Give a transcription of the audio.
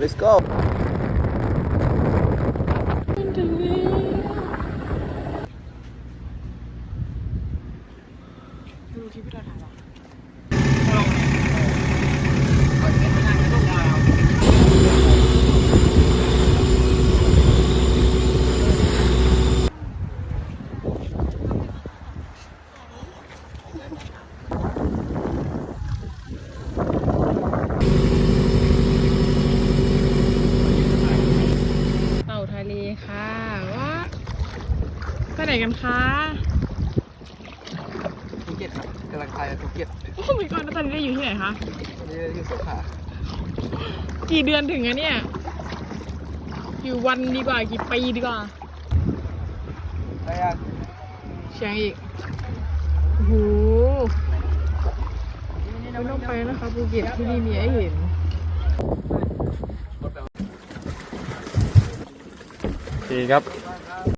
let's go ถึงแล้วดูที่พี่เราถ่ายหรอ เต่าทะเลค่ะ ว้าไปไหนกันคะภูเก็ตครับกำลังไปภูเก็ตโอ้ my god แล้วตอนนี้ได้อยู่ที่ไหนคะนี่อยู่สงขลากี่เดือนถึงอะเนี่ยอยู่วันดีกว่ากี่ปีดีกว่าไปยังเชียงอีกโอ้โหไม่ต้องไปนะคะภูเก็ตที่นี่มีให้เห็น ดีครับ